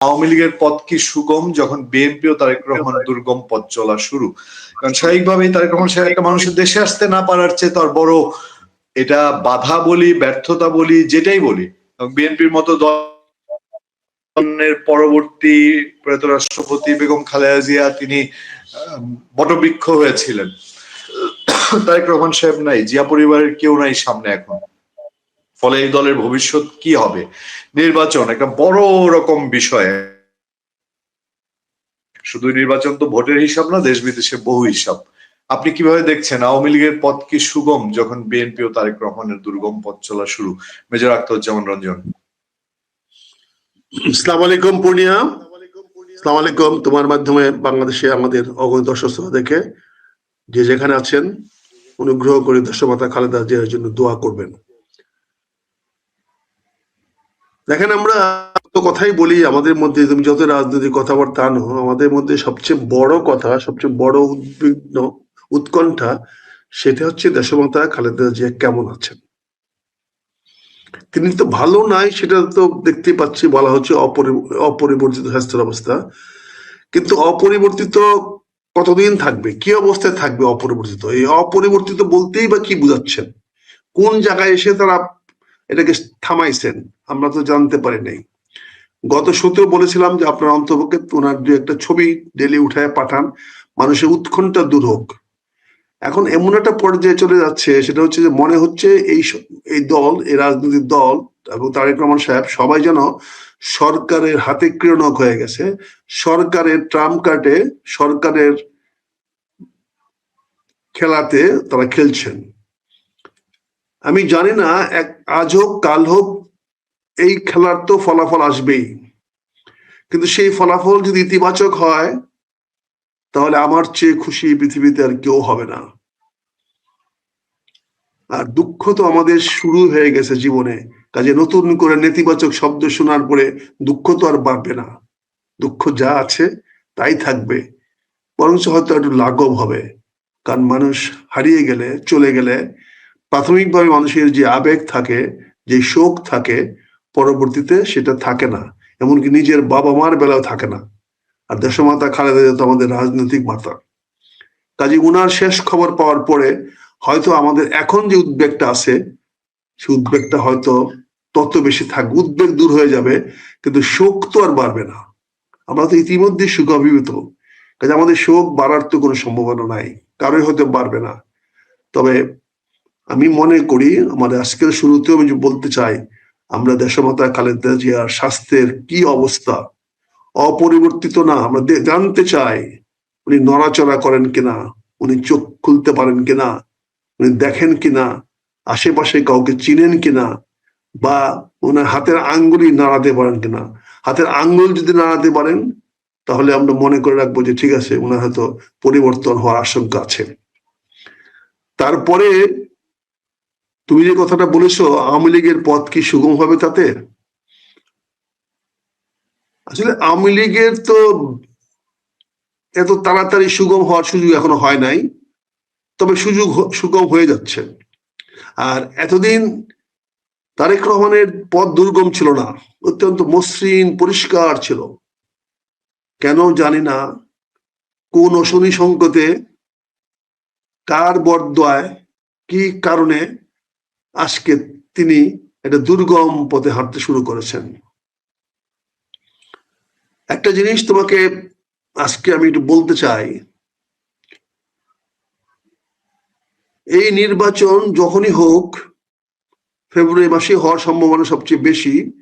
আওয়ামী লীগের পথ কি সুগম যখন বিএনপি ও তারেক রহমান দুর্গম পথ চলা শুরু? কারণ স্বাভাবিকভাবেই তারেক রহমান সাহেব একটা মানুষের দেশে আসতে না পারার চেয়ে তার বড় এটা বাধা বলি, ব্যর্থতা বলি, যেটাই বলি। বিএনপির মতো দলের পরবর্তী প্রয়াত রাষ্ট্রপতি বেগম খালেদা জিয়া তিনি বটবৃক্ষ হয়েছিলেন। তারেক রহমান সাহেব নাই, জিয়া পরিবারের কেউ নাই সামনে এখন। ফলে এই দলের ভবিষ্যৎ কি হবে? নির্বাচন, একটা বড় রকম বিষয়। শুধু নির্বাচন তো ভোটের হিসাব না দেশ বিদেশে বহু হিসাব। আপনি কীভাবে দেখছেন? আওয়ামী লীগের পথ কি সুগম যখন বিএনপি ও তারেক রহমানের দুর্গম পথ চলা শুরু? মেজর আখতারুজ্জামান রঞ্জন। ইসলাম আলাইকুম, পূর্ণিয়া। ইসলাম আলাইকুম। তোমার মাধ্যমে বাংলাদেশে আমাদের অগণিত দর্শক দেখে যে যেখানে আছেন, অনুগ্রহ করে দেশমাতা খালেদা জিয়ার জন্য দোয়া করবেন। দেখেন, আমরা তো কথাই বলি, আমাদের মধ্যে তুমি যত রাজনৈতিক কথাবার্তা আনো, আমাদের মধ্যে সবচেয়ে বড় কথা, সবচেয়ে বড় উদ্বিগ্ন উৎকণ্ঠা সেটা হচ্ছে দেশমাতা খালেদা জিয়া কেমন আছেন? তিনি তো ভালো নাই, সেটা তো দেখতে পাচ্ছি, বলা হচ্ছে অপরি- অপরিবর্তিত স্বাস্থ্যের অবস্থা। কিন্তু অপরিবর্তিত কতদিন থাকবে? কি অবস্থায় থাকবে অপরিবর্তিত? এই অপরিবর্তিত বলতেই বা কি বুঝাচ্ছেন? কোন জায়গায় এসে তারা এটাকে থামাইছেন। আমরা তো জানতে পারি নাই। গত সূত্রে বলেছিলাম যে আপনার অন্তপক্ষে ওনার দু একটা ছবি ডেলি উঠায় পাঠান, মানুষের উৎকণ্ঠা দূর হোক। এখন এমন একটা পর্যায়ে চলে যাচ্ছে, সেটা হচ্ছে যে মনে হচ্ছে এই এই দল, এই রাজনৈতিক দল এবং তারেক রহমান সাহেব সবাই যেন সরকারের হাতে ক্রীড়নক হয়ে গেছে। সরকারের ট্রাম কার্ডে সরকারের খেলাতে তারা খেলছেন। আমি জানি না, এক আজ হোক, কাল হোক, এই খেলার তো ফলাফল আসবেই। কিন্তু সেই ফলাফল যদি ইতিবাচক হয়, তাহলে আমার চেয়ে খুশি পৃথিবীতে আর কেউ হবে না। আর দুঃখ তো আমাদের শুরু হয়ে গেছে জীবনে। কাজে নতুন করে নেতিবাচক শব্দ শোনার পরে দুঃখ তো আর বাড়বে না। দুঃখ যা আছে, তাই থাকবে। বরঞ্চ হয়তো একটু লাঘব হবে। কারণ মানুষ হারিয়ে গেলে, চলে গেলে প্রাথমিকভাবে মানুষের যে আবেগ থাকে, যে শোক থাকে, পরবর্তীতে সেটা থাকে না। এমনকি নিজের বাবা মার বেলাও থাকে না। আর দেশমাতা খালেদা জিয়া তো আমাদের রাজনৈতিক মাতা কাজে উনার শেষ খবর পাওয়ার পরে হয়তো আমাদের এখন যে উদ্বেগটা আছে, সেই উদ্বেগটা হয়তো তত বেশি থাকবে উদ্বেগ দূর হয়ে যাবে, কিন্তু শোক তো আর বাড়বে না। আমরা তো ইতিমধ্যে সুখ অভিভূত কাজে আমাদের শোক বাড়ার তো কোনো সম্ভাবনা নাই। কারোই হয়তো বাড়বে না। তবে আমি মনে করি আমাদের আজকের শুরুতেও আমি বলতে চাই, আমরা দেশমাতা খালেদা জিয়ার স্বাস্থ্যের কি অবস্থা? অপরিবর্তিত না, আমরা জানতে চাই উনি নড়াচড়া করেন কিনা, উনি চোখ খুলতে পারেন কিনা, উনি দেখেন কিনা, আশেপাশে কাউকে চিনেন কিনা, বা ওনার হাতের আঙ্গুলই নাড়াতে পারেন কিনা। হাতের আঙ্গুল যদি নাড়াতে পারেন, তাহলে আমরা মনে করে রাখব যে ঠিক আছে ওনার হয়তো পরিবর্তন হওয়ার আশঙ্কা আছে। তারপরে তুমি যে কথাটা বলেছ, আওয়ামী লীগের পথ কি সুগম হবে তাতে? আসলে আওয়ামী লীগের তো এত তাড়াতাড়ি সুগম হওয়ার সুযোগ এখনও হয় নাই, তবে সুযোগ সুগম হয়ে যাচ্ছে। আর এতদিন তারেক রহমানের পথ দুর্গম ছিল না, অত্যন্ত মসৃণ, পরিষ্কার ছিল। কেন জানি না, কোন শনি সংকটে কার বরদোয়ায় কি কারণে আজকে তিনি একটা দুর্গম পথে হাঁটতে শুরু করেছেন। একটা জিনিস তোমাকে আজকে আমি একটু বলতে চাই। এই নির্বাচন যখনই হোক, ফেব্রুয়ারি মাসে হওয়ার সম্ভাবনা সবচেয়ে বেশি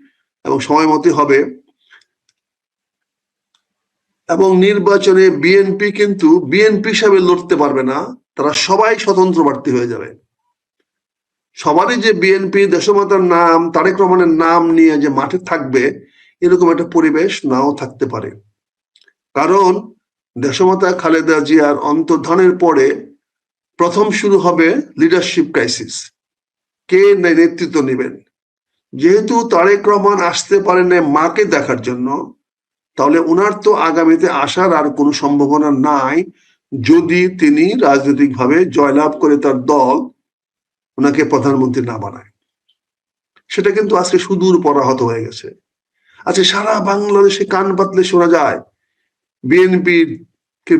এবং সময় মতে হবে। এবং নির্বাচনে বিএনপি কিন্তু, বিএনপি হিসাবে লড়তে পারবে না, তারা সবাই স্বতন্ত্র প্রার্থী হয়ে যাবে। সবারই যে বিএনপি দেশমাতার নাম, তারেক রহমানের নাম নিয়ে যে মাঠে থাকবে, এরকম একটা পরিবেশ নাও থাকতে পারে। কারণ দেশমাতা খালেদা জিয়ার অন্তর্ধানের পরে প্রথম শুরু হবে লিডারশিপ ক্রাইসিস কে নেতৃত্ব নেবেন? যেহেতু তারেক রহমান আসতে পারেন মাকে দেখার জন্য, তাহলে ওনার তো আগামীতে আসার আর কোনো সম্ভাবনা নাই, যদি তিনি রাজনৈতিকভাবে জয়লাভ করে তার দল ওনাকে প্রধানমন্ত্রী না বানায়। সেটা কিন্তু আজকে সুদূর পরাহত হয়ে গেছে। আচ্ছা সারা বাংলাদেশে কান পাতলে শোনা যায়, বিএনপির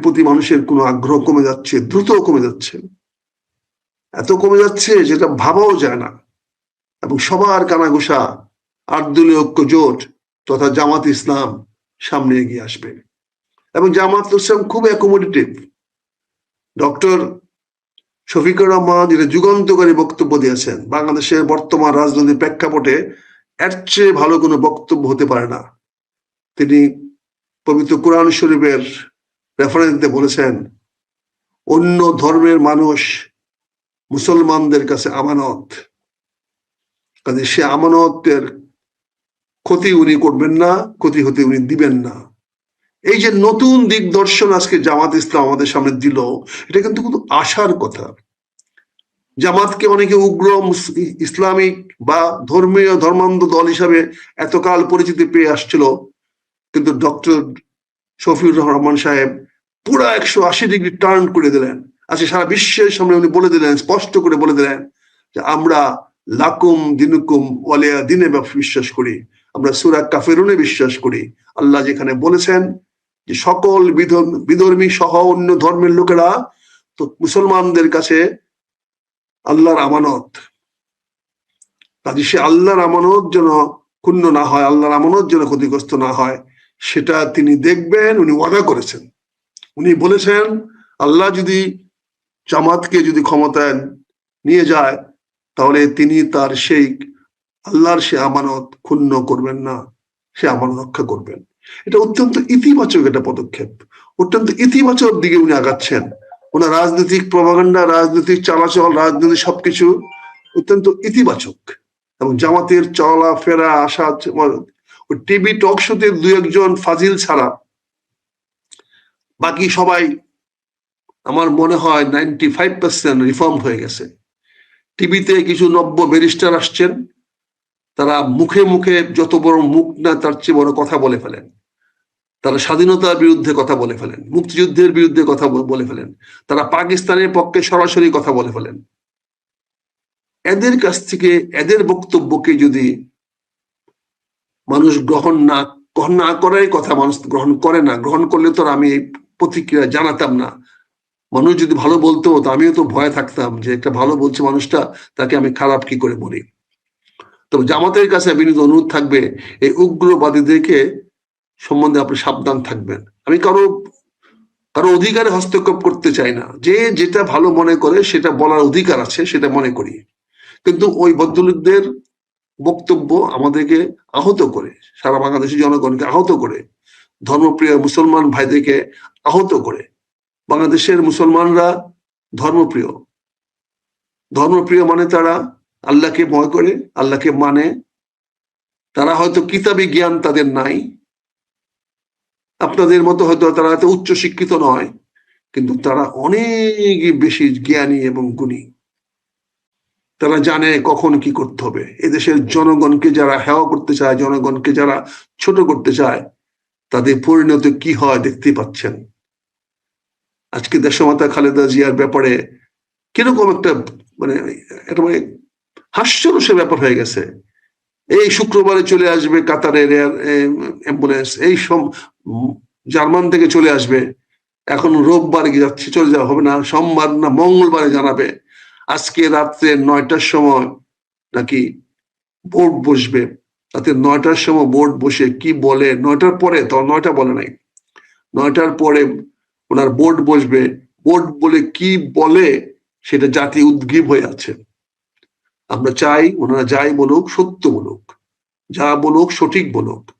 প্রতি মানুষের কোনো আগ্রহ কমে যাচ্ছে, দ্রুত কমে যাচ্ছে। এত কমে যাচ্ছে যেটা ভাবাও যায় না। এবং সবার কানাঘুষা আটদলীয় ঐক্য জোট তথা জামাত ইসলাম সামনে এগিয়ে আসবে। এবং জামাত ইসলাম খুব অ্যাকোমোডেটিভ ডক্টর শফিকুর রহমান যেটা যুগান্তকারী বক্তব্য দিয়েছেন, বাংলাদেশের বর্তমান রাজনৈতিক প্রেক্ষাপটে এর চেয়ে ভালো কোনো বক্তব্য হতে পারে না। তিনি পবিত্র কোরআন শরীফের রেফারেন্স দিয়ে বলেছেন, অন্য ধর্মের মানুষ মুসলমানদের কাছে আমানত। কাজে সে আমানতের ক্ষতি উনি করবেন না, ক্ষতি হতে উনি দিবেন না। এই যে নতুন দিগদর্শন আজকে জামাত ইসলাম আমাদের সামনে দিল, এটা কিন্তু কিন্তু আশার কথা। জামাতকে অনেকে উগ্র ইসলামিক বা ধর্মীয়, ধর্মান্ধ দল হিসাবে এতকাল পরিচিতি পেয়ে আসছিল, কিন্তু ডক্টর শফিউর রহমান সাহেব পুরা একশো আশি ডিগ্রি টার্ন করে দিলেন। আজকে সারা বিশ্বের সামনে উনি বলে দিলেন, স্পষ্ট করে বলে দিলেন যে আমরা লাকুম দিনুকুম ওয়ালিয়া দিনে বিশ্বাস করি, আমরা সুরা কাফেরুনে বিশ্বাস করি। আল্লাহ যেখানে বলেছেন যে সকল বিধর্ম- সহ অন্য ধর্মের লোকেরা তো মুসলমানদের কাছে আল্লাহর আমানত। কাজে সে আল্লাহর আমানত যেন ক্ষুণ্ণ না হয়, আল্লাহর আমানত যেন ক্ষতিগ্রস্ত না হয়, সেটা তিনি দেখবেন, উনি ওয়াদা করেছেন। উনি বলেছেন, আল্লাহ যদি জামাতকে যদি ক্ষমতায় নিয়ে যায়, তাহলে তিনি তার সেই আল্লাহর সে আমানত ক্ষুণ্ণ করবেন না, সে আমানত রক্ষা করবেন। এটা অত্যন্ত ইতিবাচক একটা পদক্ষেপ। অত্যন্ত ইতিবাচক দিকে উনি আগাচ্ছেন। ওনার রাজনৈতিক প্রভাগান্ডা রাজনৈতিক চালাচল, রাজনৈতিক সবকিছু অত্যন্ত ইতিবাচক। এবং জামাতের চলা, ফেরা, আসা টিভি টক শোতে দু একজন ফাজিল ছাড়া বাকি সবাই আমার মনে হয় নাইনটি ফাইভ পার্সেন্ট রিফর্ম হয়ে গেছে। টিভিতে কিছু নব্য ব্যারিস্টার আসছেন। তারা মুখে মুখে যত বড় মুখ না, তার চেয়ে বড় কথা বলে ফেলেন। তারা স্বাধীনতার বিরুদ্ধে কথা বলে ফেলেন, মুক্তিযুদ্ধের বিরুদ্ধে কথা বলে ফেলেন, তারা পাকিস্তানের পক্ষে সরাসরি কথা বলে ফেলেন। এদের কাছ থেকে, এদের বক্তব্যকে যদি মানুষ গ্রহণ না গ্রহণ না করাই কথা মানুষ গ্রহণ করে না, গ্রহণ করলে তো আমি প্রতিক্রিয়া জানাতাম না। মানুষ যদি ভালো বলতো, তো আমিও তো ভয় থাকতাম যে একটা ভালো বলছে মানুষটা, তাকে আমি খারাপ কি করে বলি? তবে জামাতের কাছে বিনীত অনুরোধ থাকবে, এই উগ্রবাদীদেরকে সম্বন্ধে আপনি সাবধান থাকবেন। আমি কারও কারও অধিকারে হস্তক্ষেপ করতে চাই না। যে যেটা ভালো মনে করে সেটা বলার অধিকার আছে, সেটা মনে করি। কিন্তু ওই ভদ্রলোকদের বক্তব্য আমাদেরকে আহত করে, সারা বাংলাদেশের জনগণকে আহত করে, ধর্মপ্রিয় মুসলমান ভাইদেরকে আহত করে। বাংলাদেশের মুসলমানরা ধর্মপ্রিয়। ধর্মপ্রিয় মানে তারা আল্লাহকে ভয় করে, আল্লাহকে মানে। তারা হয়তো কিতাবি জ্ঞান তাদের নাই। আপনাদের মতো হয়তো তারা এত উচ্চ শিক্ষিত নয়, কিন্তু তারা অনেক বেশি জ্ঞানী এবং গুণী। তারা জানে কখন কি করতে হবে। এদেশের জনগণকে যারা হেওয়া করতে চায়, জনগণকে যারা ছোট করতে চায়, তাদের পরিণত কি হয় দেখতে পাচ্ছেন। আজকে দেশমাতা খালেদা জিয়ার ব্যাপারে কীরকম একটা মানে একটা মানে হাস্যরসের ব্যাপার হয়ে গেছে। এই শুক্রবারে চলে আসবে কাতারের অ্যাম্বুলেন্স এই সব জার্মান থেকে চলে আসবে। এখন রোববার যাচ্ছে চলে যাওয়া হবে না, সোমবার না মঙ্গলবারে জানাবে। আজকে রাত্রে নয়টার সময় নাকি বোর্ড বসবে। রাতে নয়টার সময় বোর্ড বসে কি বলে, নয়টার পরে তো নয়টা বলে নাই। নয়টার পরে ওনার বোর্ড বসবে। বোর্ড বলে কি বলে, সেটা জাতি উদ্গ্রীব হয়ে আছে। আমরা চাই, ওনারা যাই বলুক, সত্য বলুক। যা বলুক, সঠিক বলুক।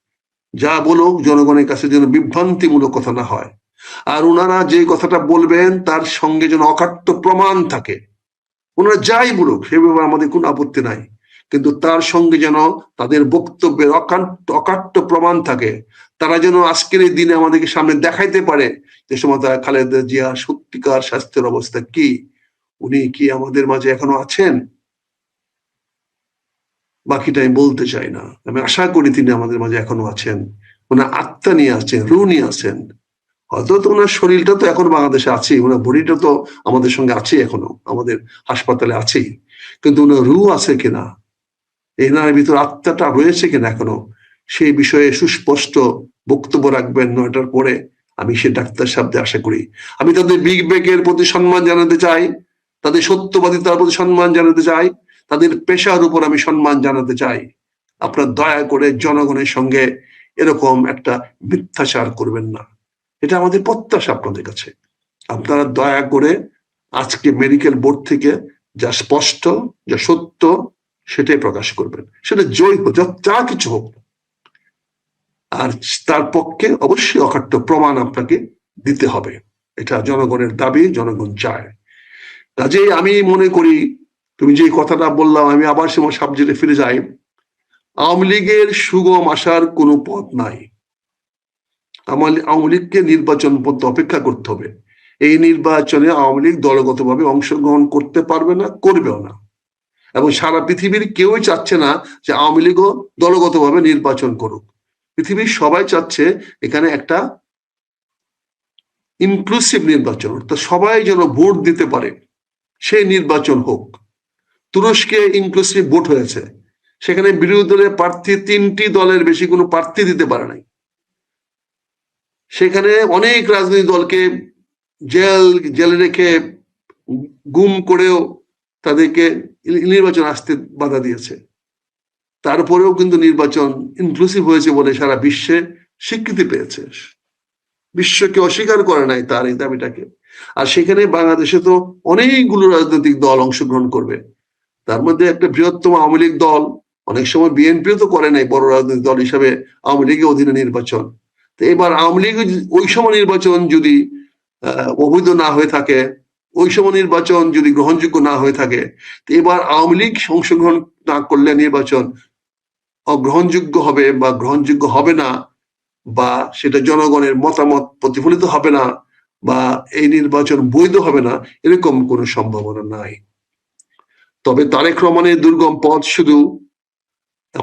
যা বলুক, জনগণের কাছে যেন বিভ্রান্তিমূলক কথা না হয়। আর ওনারা যে কথাটা বলবেন, তার সঙ্গে যেন অকাট্য প্রমাণ থাকে। ওনারা যাই বলুক, সে ব্যাপারে আমাদের কোনো আপত্তি নাই। কিন্তু তার সঙ্গে যেন তাদের বক্তব্যের অকাট্য অকাট্য প্রমাণ থাকে। তারা যেন আজকের এই দিনে আমাদেরকে সামনে দেখাইতে পারে যে সময় তারা খালেদা জিয়া সত্যিকার স্বাস্থ্যের অবস্থা কি? উনি কি আমাদের মাঝে এখনও আছেন? বাকিটা আমি বলতে চাই না। আমি আশা করি তিনি আমাদের মাঝে এখনও আছেন। ওনার আত্মা নিয়ে আছেন রু নিয়ে আছেন। হয়তো তো ওনার শরীরটা তো এখন বাংলাদেশে আছেই, ওনার বডিটা তো আমাদের সঙ্গে আছেই এখনও, আমাদের হাসপাতালে আছেই। কিন্তু ওনার রু আছে কিনা, এনার ভিতর আত্মাটা রয়েছে কিনা এখনও, সেই বিষয়ে সুস্পষ্ট বক্তব্য রাখবেন নয়টার পরে। আমি সে ডাক্তার সাহেবদের আশা করি। আমি তাদের বিবেকের প্রতি সম্মান জানাতে চাই, তাদের সত্যবাদিতার প্রতি সম্মান জানাতে চাই। তাদের পেশার উপর আমি সম্মান জানাতে চাই। আপনার দয়া করে জনগণের সঙ্গে এরকম একটা মিথ্যাচার করবেন না। এটা আমাদের প্রত্যাশা আপনাদের কাছে। আপনারা দয়া করে আজকে মেডিকেল বোর্ড থেকে যা স্পষ্ট, যা সত্য, সেটাই প্রকাশ করবেন। সেটা জয় হোক, যা- কিছু হোক। আর তার পক্ষে অবশ্যই অকাট্য প্রমাণ আপনাকে দিতে হবে। এটা জনগণের দাবি, জনগণ চায়। কাজেই আমি মনে করি তুমি যে কথাটা বললাম, আমি আবার সে সাবজেক্টে ফিরে যাই। আওয়ামী লীগের সুগম আসার কোনো পথ নাই। আওয়ামী লীগকে নির্বাচন পথ অপেক্ষা করতে হবে। এই নির্বাচনে আওয়ামী লীগ দলগতভাবে অংশগ্রহণ করতে পারবে না, করবেও না। এবং সারা পৃথিবীর কেউই চাচ্ছে না যে আওয়ামী লীগও দলগতভাবে নির্বাচন করুক। পৃথিবীর সবাই চাচ্ছে এখানে একটা ইনক্লুসিভ নির্বাচন অর্থাৎ সবাই যেন ভোট দিতে পারে, সেই নির্বাচন হোক। তুরস্কে ইনক্লুসিভ ভোট হয়েছে। সেখানে বিরোধী দলের প্রার্থী তিনটি দলের বেশি কোনো প্রার্থী দিতে পারে নাই। সেখানে অনেক রাজনৈতিক দলকে জেল, জেলে রেখে গুম করেও তাদেরকে নির্বাচন আসতে বাধা দিয়েছে। তারপরেও কিন্তু নির্বাচন ইনক্লুসিভ হয়েছে বলে সারা বিশ্বে স্বীকৃতি পেয়েছে। বিশ্বকে অস্বীকার করে নাই তার এই দাবিটাকে। আর সেখানে বাংলাদেশে তো অনেকগুলো রাজনৈতিক দল অংশগ্রহণ করবে। তার মধ্যে একটা বৃহত্তম আওয়ামী লীগ দল, অনেক সময় বিএনপিও তো করে নাই বড় রাজনৈতিক দল হিসাবে আওয়ামী লীগের অধীনে নির্বাচন। তো এবার আওয়ামী লীগ ওই সময় নির্বাচন যদি অবৈধ না হয়ে থাকে, ওই সময় নির্বাচন যদি গ্রহণযোগ্য না হয়ে থাকে, তো এবার আওয়ামী লীগ অংশগ্রহণ না করলে নির্বাচন অগ্রহণযোগ্য হবে বা গ্রহণযোগ্য হবে না, বা সেটা জনগণের মতামত প্রতিফলিত হবে না, বা এই নির্বাচন বৈধ হবে না, এরকম কোনো সম্ভাবনা নাই। তবে তারেক রহমানের দুর্গম পথ শুধু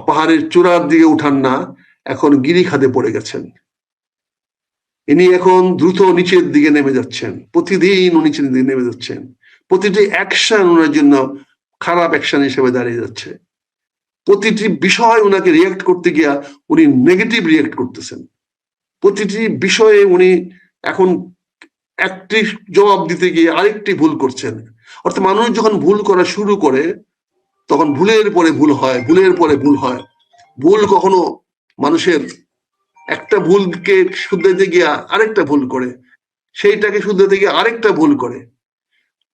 পাহাড়ের চূড়ার দিকে উঠান না, এখন গিরিখাদে পড়ে গেছেন। ইনি এখন দ্রুত নিচের দিকে নেমে যাচ্ছেন। প্রতিদিন নিচের দিকে নেমে যাচ্ছেন। প্রতিটি অ্যাকশন ওনার জন্য খারাপ অ্যাকশন হিসেবে দাঁড়িয়ে যাচ্ছে। প্রতিটি বিষয় ওনাকে রিয়াক্ট করতে গিয়া উনি নেগেটিভ রিয়াক্ট করতেছেন। প্রতিটি বিষয়ে উনি এখন একটি জবাব দিতে গিয়ে আরেকটি ভুল করছেন। অর্থাৎ মানুষ যখন ভুল করা শুরু করে, তখন ভুলের পরে ভুল হয়, ভুলের পরে ভুল হয়। ভুল কখনো মানুষের একটা ভুলকে শুধরাতে গিয়া আরেকটা ভুল করে, সেইটাকে শুধরাতে গিয়ে আরেকটা ভুল করে।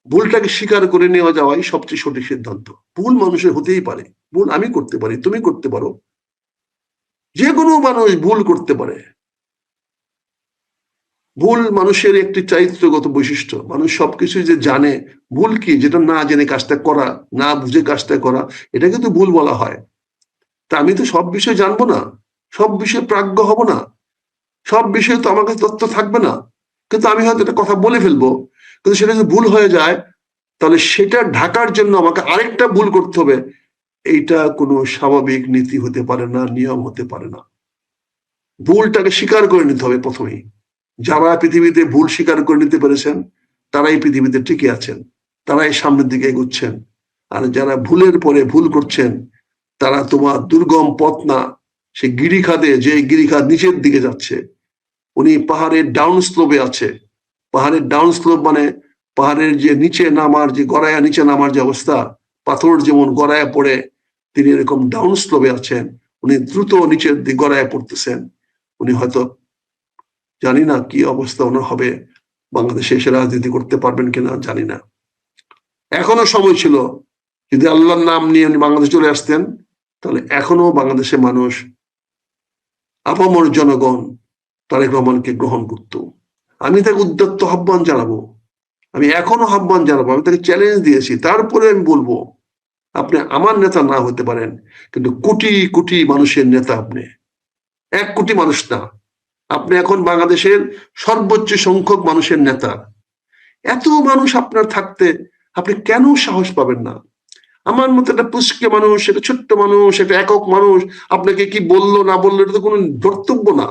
ভুলটাকে স্বীকার করে নেওয়া যাওয়াই সবচেয়ে সঠিক সিদ্ধান্ত। ভুল মানুষের হতেই পারে। ভুল আমি করতে পারি, তুমি করতে পারো। যে কোনো মানুষ ভুল করতে পারে। ভুল মানুষের একটি চারিত্রগত বৈশিষ্ট্য। মানুষ সবকিছু যে জানে, ভুল কি? যেটা না জেনে কাজটা করা, না বুঝে কাজটা করা, এটা কিন্তু ভুল বলা হয়। তা আমি তো সব বিষয় জানব না। সব বিষয়ে প্রাজ্ঞ হব না। সব বিষয়ে তো আমার কাছে তথ্য থাকবে না। কিন্তু আমি হয়তো একটা কথা বলে ফেলব। কিন্তু সেটা যদি ভুল হয়ে যায়, তাহলে সেটা ঢাকার জন্য আমাকে আরেকটা ভুল করতে হবে। এইটা কোনো স্বাভাবিক নীতি হতে পারে না, নিয়ম হতে পারে না। ভুলটাকে স্বীকার করে নিতে হবে প্রথমেই। যারা পৃথিবীতে ভুল স্বীকার করে নিতে পেরেছেন, তারাই পৃথিবীতে টিকে আছেন, তারাই সামনের দিকে এগোচ্ছেন। আর যারা ভুলের পরে ভুল করছেন, তারা তোমার দুর্গম পথ না, সে গিরিখাদে যে গিরিখাদ নিচের দিকে যাচ্ছে, উনি পাহাড়ের ডাউন স্লোপে আছে। পাহাড়ের ডাউন স্লোপ মানে পাহাড়ের যে নিচে নামার, যে গড়ায়া নিচে নামার যে অবস্থা, পাথর যেমন গড়ায়া পড়ে, তিনি এরকম ডাউন স্লোপে আছেন। উনি দ্রুত নিচের দিকে গড়ায়া পড়তেছেন। উনি হয়তো জানি না কি অবস্থা ওনার হবে, বাংলাদেশে এসে রাজনীতি করতে পারবেন কিনা জানি না। এখনও সময় ছিল, যদি আল্লাহর নাম নিয়ে উনি বাংলাদেশে চলে আসতেন, তাহলে এখনও বাংলাদেশের মানুষ, আপামর জনগণ, তারেক রহমানকে গ্রহণ করত। আমি তাকে উদ্যত্ত আহ্বান জানাব। আমি এখনও আহ্বান জানাব, আমি তাকে চ্যালেঞ্জ দিয়েছি। তারপরে আমি বলব, আপনি আমার নেতা না হতে পারেন, কিন্তু কোটি কোটি মানুষের নেতা আপনি। এক কোটি মানুষ না। আপনি এখন বাংলাদেশের সর্বোচ্চ সংখ্যক মানুষের নেতা। এত মানুষ আপনার থাকতে আপনি কেন সাহস পাবেন না? আমার মতো একটা পুষ্কে মানুষ, একটা ছোট্ট মানুষ এটা একক মানুষ আপনাকে কি বলল, না বলল, এটা তো কোনো ধর্তব্য না।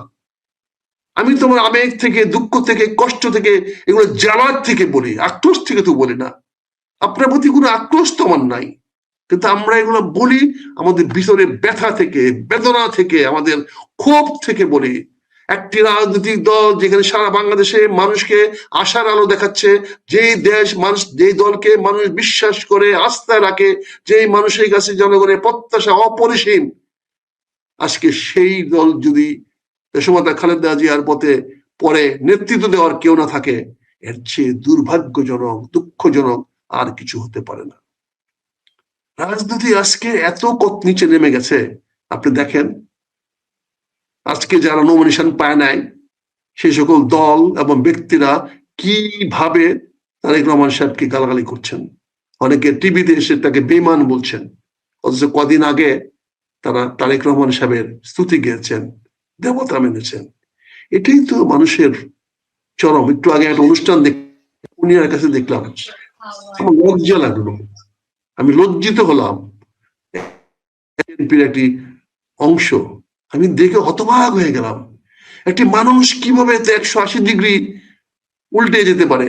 আমি তোমার আবেগ থেকে, দুঃখ থেকে, কষ্ট থেকে এগুলো জ্বালার থেকে বলি, আক্রোশ থেকে তো বলি না। আপনার প্রতি কোনো আক্রোশ তো আমার নাই। কিন্তু আমরা এগুলো বলি, আমাদের ভিতরে ব্যথা থেকে, বেদনা থেকে, আমাদের ক্ষোভ থেকে বলি একটি রাজনৈতিক দল যেখানে সারা বাংলাদেশে মানুষকে আশার আলো দেখাচ্ছে, যেই দেশ মানুষ, যেই দলকে মানুষ বিশ্বাস করে, আস্থা রাখে, যেই মানুষের কাছে জনগণের প্রত্যাশা অপরিসীম, আজকে সেই দল যদি দেশমাতা খালেদা জিয়ার পথে পরে নেতৃত্ব দেওয়ার কেউ না থাকে, এর চেয়ে দুর্ভাগ্যজনক, দুঃখজনক আর কিছু হতে পারে না। রাজনীতি আজকে এত কত নিচে নেমে গেছে, আপনি দেখেন আজকে যারা নমিনেশন পায় নাই, সেই সকল দল এবং ব্যক্তিরা কীভাবে তারেক রহমান সাহেবকে গালাগালি করছেন? অনেকে টিভিতে এসে তাকে বেমান বলছেন। অথচ কদিন আগে তারা তারেক রহমান সাহেবের স্তুতি গেয়েছেন, দেবতা মেনেছেন। এটাই তো মানুষের চরম। একটু আগে একটা অনুষ্ঠান দেখ উনিয়ার কাছে দেখলাম। আমার লজ্জা লাগল। আমি লজ্জিত হলাম। একটি অংশ আমি দেখে হতবাক হয়ে গেলাম। একটি মানুষ কীভাবে একশো আশি ডিগ্রি উল্টে যেতে পারে?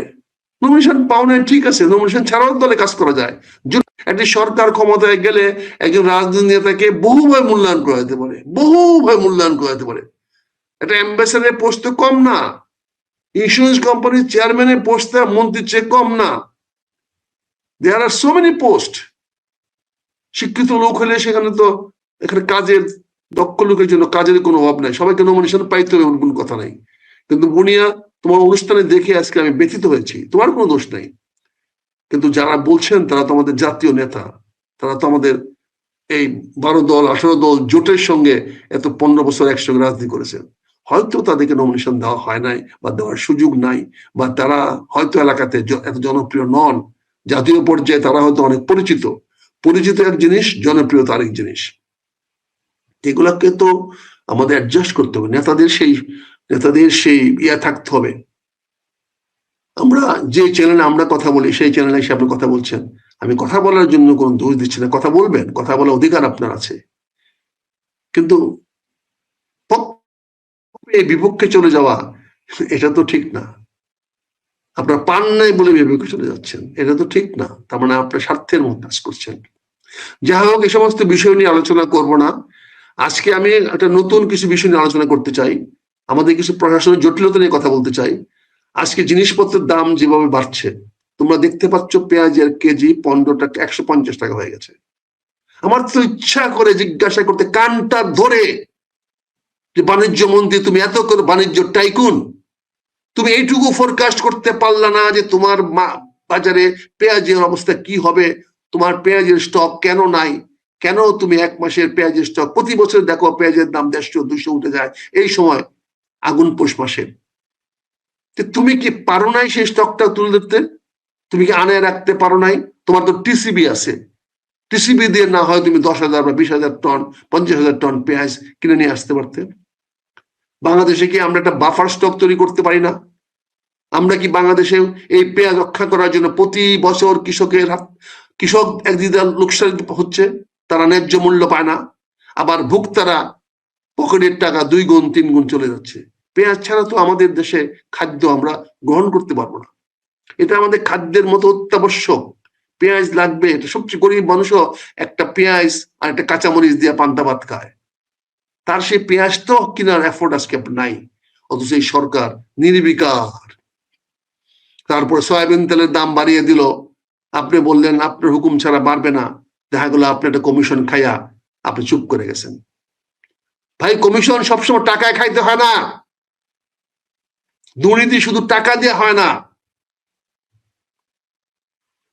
নমিনেশন পাওয়া ঠিক আছে নমিনেশন ছাড়াও দলে কাজ করা যায়। একটি সরকার ক্ষমতায় গেলে একজন রাজনীতি নেতাকে বহুভাবে মূল্যায়ন করা যেতে পারে, বহুভাবে মূল্যায়ন করা যেতে পারে। একটা অ্যাম্বাসেডারের পোস্ট তো কম না। ইন্স্যুরেন্স কোম্পানির চেয়ারম্যানের পোস্ট মন্ত্রীর চেয়ে কম না। There are so many post শিক্ষিত লোক হলে সেখানে তো এখানে কাজের দক্ষ লোকের জন্য কাজের কোনো অভাব নাই। সবাইকে নমিনেশন পাইতে হবে এমন কোনো কথা নাই। কিন্তু বুনিয়া তোমার অনুষ্ঠানে দেখে আজকে আমি ব্যথিত হয়েছি। তোমার কোনো দোষ নাই। কিন্তু যারা বলছেন, তারা তো আমাদের জাতীয় নেতা। তারা তো আমাদের এই বারো দল, আঠারো দল জোটের সঙ্গে এত পনেরো বছর একসঙ্গে রাজনীতি করেছেন। হয়তো তাদেরকে নমিনেশন দেওয়া হয় নাই বা দেওয়ার সুযোগ নাই বা তারা হয়তো এলাকাতে এত জনপ্রিয় নন। জাতীয় পর্যায়ে তারা হয়তো অনেক পরিচিত। পরিচিত এক জিনিস, জনপ্রিয়তা আরেক জিনিস। এগুলাকে তো আমাদের অ্যাডজাস্ট করতে হবে, নেতাদের সেই নেতাদের সেই ইয়া থাকতে হবে। আমরা যে চ্যানেলে আমরা কথা বলি, সেই চ্যানেলে এসে আপনি কথা বলছেন। আমি কথা বলার জন্য কোনো দোষ দিচ্ছি না, কথা বলবেন, কথা বলার অধিকার আপনার আছে। কিন্তু বিপক্ষে চলে যাওয়া, এটা তো ঠিক না। আপনার পান নাই বলে বিপক্ষে চলে যাচ্ছেন, এটা তো ঠিক না। তার মানে আপনার স্বার্থের মধ্যে কাজ করছেন। যাই হোক, এই সমস্ত বিষয় নিয়ে আলোচনা করব না। আজকে আমি একটা নতুন কিছু বিষয় নিয়ে আলোচনা করতে চাই। আমাদের কিছু প্রশাসনের জটিলতা নিয়ে কথা বলতে চাই। আজকে জিনিসপত্রের দাম যেভাবে বাড়ছে, তোমরা দেখতে পাচ্ছ পেঁয়াজের কেজি পনেরো টাকা একশো পঞ্চাশ টাকা হয়ে গেছে। আমার তো ইচ্ছা করে জিজ্ঞাসা করতে, কানটা ধরে যে বাণিজ্য মন্ত্রী, তুমি এত করে বাণিজ্য টাইকুন তুমি এইটুকু ফোরকাস্ট করতে পারলা না যে তোমার বাজারে পেঁয়াজের অবস্থা কি হবে? তোমার পেঁয়াজের স্টক কেন নাই? কেন তুমি এক মাসের পেঁয়াজের স্টক প্রতি বছর দেখো পেঁয়াজের দাম দেড়শো দুশো উঠে যায়। এই সময় আগুন পৌষ মাসে। তুমি কি পারো নাই সেই স্টকটা তুলে ধরতে? তুমি কি আনে রাখতে পারো নাই? তোমার তো টিসিবি আছে। টিসিবি দিয়ে না হয় তুমি দশ হাজার বা বিশ হাজার টন পঞ্চাশ হাজার টন পেঁয়াজ কিনে নিয়ে আসতে পারতে। বাংলাদেশে কি আমরা একটা বাফার স্টক তৈরি করতে পারি না? আমরা কি বাংলাদেশে এই পেঁয়াজ রক্ষা করার জন্য প্রতি বছর কৃষকের কৃষক একদিকে লোকসান হচ্ছে? তারা ন্যায্য মূল্য পায় না। আবার ভোক্তারা পকেটের টাকা দুই গুণ, তিন গুণ চলে যাচ্ছে। পেঁয়াজ ছাড়া তো আমাদের দেশে খাদ্য আমরা গ্রহণ করতে পারব না। এটা আমাদের খাদ্যের মতো অত্যাবশ্যক। পেঁয়াজ লাগবে, এটা সবচেয়ে গরিব মানুষও একটা পেঁয়াজ আর একটা কাঁচামরিচ দিয়ে পান্তা ভাত খায়। তার সেই পেঁয়াজ তো কিনার এফোর্ট আজকে নাই। অথচ এই সরকার নির্বিকার। তারপরে সয়াবিন তেলের দাম বাড়িয়ে দিল। আপনি বললেন, আপনার হুকুম ছাড়া বাড়বে না। দেখা গেলো আপনি একটা কমিশন খাইয়া আপনি চুপ করে গেছেন। ভাই কমিশন সবসময় টাকায় খাইতে হয় না। দুর্নীতি শুধু টাকা দিয়ে হয় না।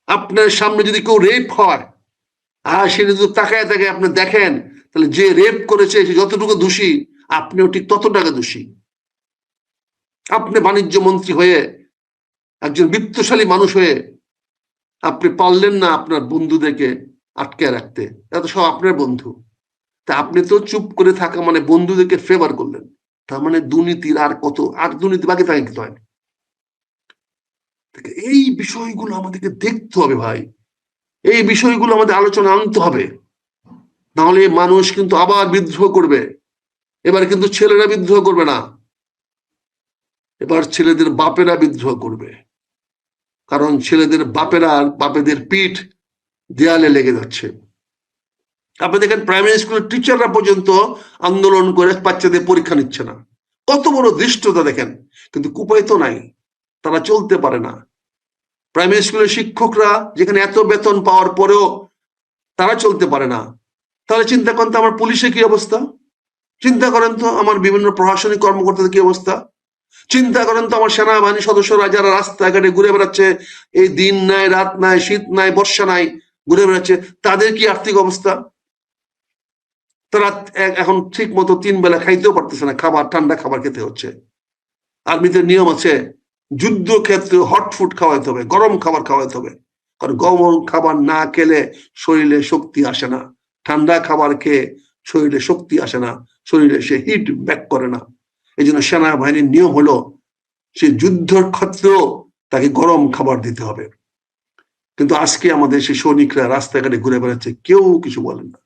আপনার সামনে যদি কেউ রেপ হয়, আর সেটা যদি তাকায় তাকায় আপনি দেখেন, তাহলে যে রেপ করেছে, সে যতটুকু দোষী, আপনিও ঠিক তত টাকা দোষী। আপনি বাণিজ্য মন্ত্রী হয়ে, একজন বিত্তশালী মানুষ হয়ে, আপনি পারলেন না আপনার বন্ধুদেরকে আটকে রাখতে। এত সব আপনার বন্ধু। তা আপনি তো চুপ করে থাকা মানে বন্ধুদেরকে ফেভার করলেন। তার মানে দুর্নীতির আর কত, আর দুর্নীতি বাকি থাকে কিন্তু এই বিষয়গুলো আমাদেরকে দেখতে হবে ভাই। এই বিষয়গুলো আমাদের আলোচনা আনতে হবে। নাহলে মানুষ কিন্তু আবার বিদ্রোহ করবে। এবার কিন্তু ছেলেরা বিদ্রোহ করবে না। এবার ছেলেদের বাপেরা বিদ্রোহ করবে। কারণ ছেলেদের বাপেরা বাপেদের পিঠ দেয়ালে লেগে যাচ্ছে। আপনি দেখেন প্রাইমারি স্কুলের টিচাররা পর্যন্ত আন্দোলন করে বাচ্চাদের পরীক্ষা নিচ্ছে না। কত বড় দৃষ্টতা দেখেন। কিন্তু কুপায় তো নাই, তারা চলতে পারে না। প্রাইমারি স্কুলের শিক্ষকরা যেখানে এত বেতন পাওয়ার পরেও তারা চলতে পারে না। তাহলে চিন্তা করেন তো, আমার পুলিশের কি অবস্থা? চিন্তা করেন তো, আমার বিভিন্ন প্রশাসনিক কর্মকর্তাদের কি অবস্থা? চিন্তা করেন তো, আমার সেনাবাহিনী সদস্যরা যারা রাস্তাঘাটে ঘুরে বেড়াচ্ছে, এই দিন নাই, রাত নাই, শীত নাই, বর্ষা নাই ঘুরে বেড়াচ্ছে, তাদের কি আর্থিক অবস্থা? তারা এখন ঠিক মতো তিন বেলা খাইতেও পারতেছে না, খাবার, ঠান্ডা খাবার খেতে হচ্ছে। আর্মিতে নিয়ম আছে যুদ্ধ ক্ষেত্রে হট ফুড খাওয়াইতে হবে, গরম খাবার খাওয়াইতে হবে। কারণ গরম খাবার না খেলে শরীরে শক্তি আসে না। ঠান্ডা খাবার খেয়ে শরীরে শক্তি আসে না, শরীরে সে হিট ব্যাক করে না। এই জন্য সেনাবাহিনীর নিয়ম হলো, সে যুদ্ধের ক্ষেত্রেও তাকে গরম খাবার দিতে হবে। কিন্তু আজকে আমাদের সেই সৈনিকরা রাস্তাঘাটে ঘুরে বেড়াচ্ছে কেউ কিছু বলেন না।